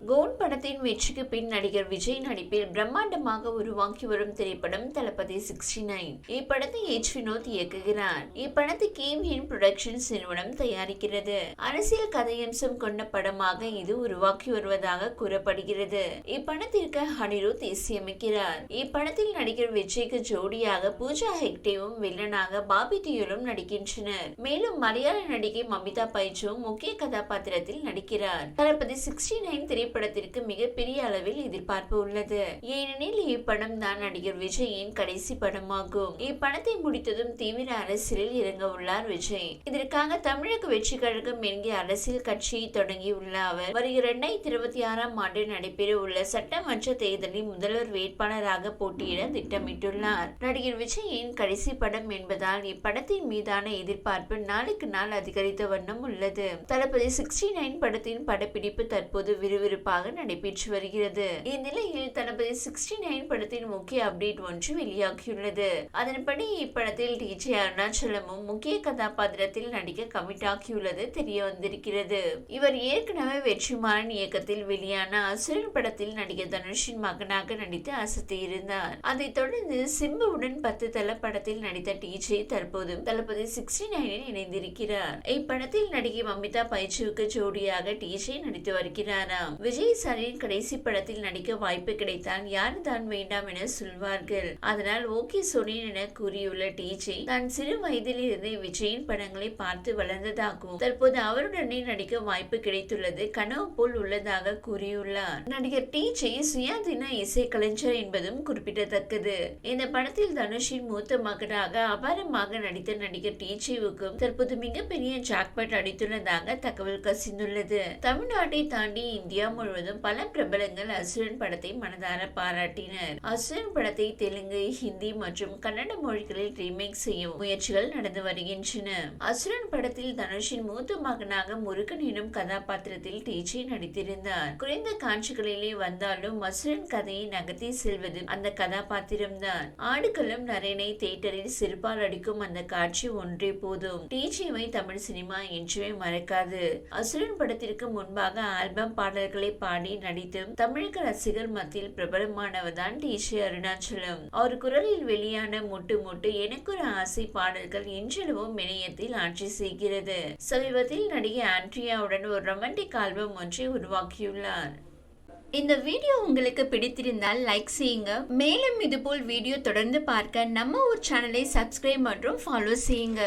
Cone படத்தின் வெற்றிக்கு பின் நடிகர் விஜய் நடிப்பில் பிரம்மாண்டமாக உருவாக்கி வரும் திரைப்படம் தளபதி சிக்ஸ்டி நைன். இப்படத்தை எச். வினோத் இயக்குகிறார். இப்படத்தை கேம் ஹின் புரொடக்ஷன்ஸ் நிறுவனம் தயாரிக்கிறது. அரசியல் கதையம்சம் கொண்ட படமாக இது உருவாக்கி வருவதாக கூறப்படுகிறது. இப்படத்திற்கு அனிருத் இசையமைக்கிறார் இப்படத்தில் நடிகர் விஜய்க்கு ஜோடியாக பூஜா ஹெக்டேவும் வில்லனாக பாபி தியோலும் நடிக்கின்றனர். மேலும் மலையாள நடிகை மமிதா பைஜும் முக்கிய கதாபாத்திரத்தில் நடிக்கிறார். தளபதி சிக்ஸ்டி நைன் திரைப்படத்திற்கு மிகப்பெரிய அளவில் எதிர்பார்ப்பு உள்ளது. ஏனெனில் இப்படம் தான் நடிகர் விஜயின் கடைசி படமாகும். இப்படத்தை முடித்ததும் தீவிர அரசியலில் இறங்க உள்ளார் விஜய். இதற்காக தமிழக வெற்றி கழகம் என்கிற அரசியல் கட்சியை தொடங்கியுள்ள அவர் வருகிற இரண்டாயிரத்தி இருபத்தி ஆறாம் ஆண்டு நடைபெற உள்ள சட்டமன்ற தேர்தலில் முதல்வர் வேட்பாளராக போட்டியிட திட்டமிட்டுள்ளார். நடிகர் விஜயின் கடைசி படம் என்பதால் இப்படத்தின் மீதான எதிர்பார்ப்பு நாளுக்கு நாள் அதிகரித்த வண்ணம் உள்ளது. தளபதி சிக்ஸ்டி நைன் படத்தின் படப்பிடிப்பு தற்போது விறுவிறு விறுவிறுப்பாக நடைபெற்று வருகிறது. இந்நிலையில் தளபதி சிக்ஸ்டி நைன் படத்தின் முக்கிய அப்டேட் ஒன்று வெளியாகியுள்ளது. அதன்படி இப்படத்தில் டிஜே அருணாச்சலமும் முக்கிய கதாபாத்திரத்தில் நடிக்க கமிட் ஆகியுள்ளது தெரிய வந்திருக்கிறது. இவர் ஏற்கனவே வெற்றிமாறன் இயக்கத்தில் வெளியான அசுரன் படத்தில் நடிகர் தனுஷின் மகனாக நடித்து அசத்தியிருந்தார் அதைத் தொடர்ந்து சிம்புவுடன் பத்து தள படத்தில் நடித்த டிஜே தற்போது தளபதி சிக்ஸ்டி நைனில் இணைந்திருக்கிறார். இப்படத்தில் நடிகை மமிதா பைச்சுவுக்கு ஜோடியாக டிஜே நடித்து வருகிறாராம். விஜய் சாரின் கடைசி படத்தில் நடிக்க வாய்ப்பு கிடைத்தால் யார் தான் வேண்டாம் என சொல்வார்கள். அதனால் ஓகே சொன்னேன் என கூறியுள்ள டிஜே தான் சிறு வயதில் இருந்து விஜயின் படங்களை பார்த்து வளர்ந்ததாகவும் தற்போது அவருடனே நடிக்க வாய்ப்பு கிடைத்துள்ளது கனவு போல் உள்ளதாக கூறியுள்ளார். நடிகர் டிஜே சுயாதீன இசைக்கலைஞர் என்பதும் குறிப்பிடத்தக்கது. இந்த படத்தில் தனுஷின் மூத்த மகனாக அபாரமாக நடித்த நடிகர் டிஜேவுக்கும் தற்போது மிகப்பெரிய ஜாக்பாட் அடித்துள்ளதாக தகவல் கசிந்துள்ளது. தமிழ்நாட்டை தாண்டி இந்தியா முழுவதும் பல பிரபலங்கள் அசுரன் படத்தை மனதார பாராட்டினர். அசுரன் படத்தை தெலுங்கு ஹிந்தி மற்றும் கன்னட மொழிகளில் ரீமேக் செய்யும் முயற்சிகள் நடந்து வருகின்றன. அசுரன் படத்தில் தனுஷின் மூத்த மகனாக முருகன் எனும் கதாபாத்திரத்தில் டிஜே நடித்திருந்தார். குறைந்த காட்சிகளிலே வந்தாலும் அசுரன் கதையை நகர்த்தி செல்வது அந்த கதாபாத்திரம்தான். ஆடுகளும் நரேனை தியேட்டரில் சிறுபால் அடிக்கும் அந்த காட்சி ஒன்றே போதும். டிஜேவை தமிழ் சினிமா என்றுமே மறக்காது. அசுரன் படத்திற்கு முன்பாக ஆல்பம் பாடல்களை பாடி நடித்து தமிழக ரசிகர் மத்தியில் பிரபலமானவர் தான் டிஜே அருணாச்சலம். அவர் குரலில் வெளியான முட்டு முட்டு எனக்கு ஒரு ஆசை பாடல்கள் இன்றளவும் இணையத்தில் ஆட்சி செய்கிறது. சமீபத்தில் நடிகை ஆண்ட்ரியாவுடன் ஒரு ரொமான்டிக் ஆல்பம் ஒன்றை உருவாக்கியுள்ளார். இந்த வீடியோ உங்களுக்கு பிடித்திருந்தால் லைக் செய்யுங்க. மேலும் இதுபோல் வீடியோ தொடர்ந்து பார்க்க நம்ம ஒரு சேனலை சப்ஸ்கிரைப் மற்றும் ஃபாலோ செய்யுங்க.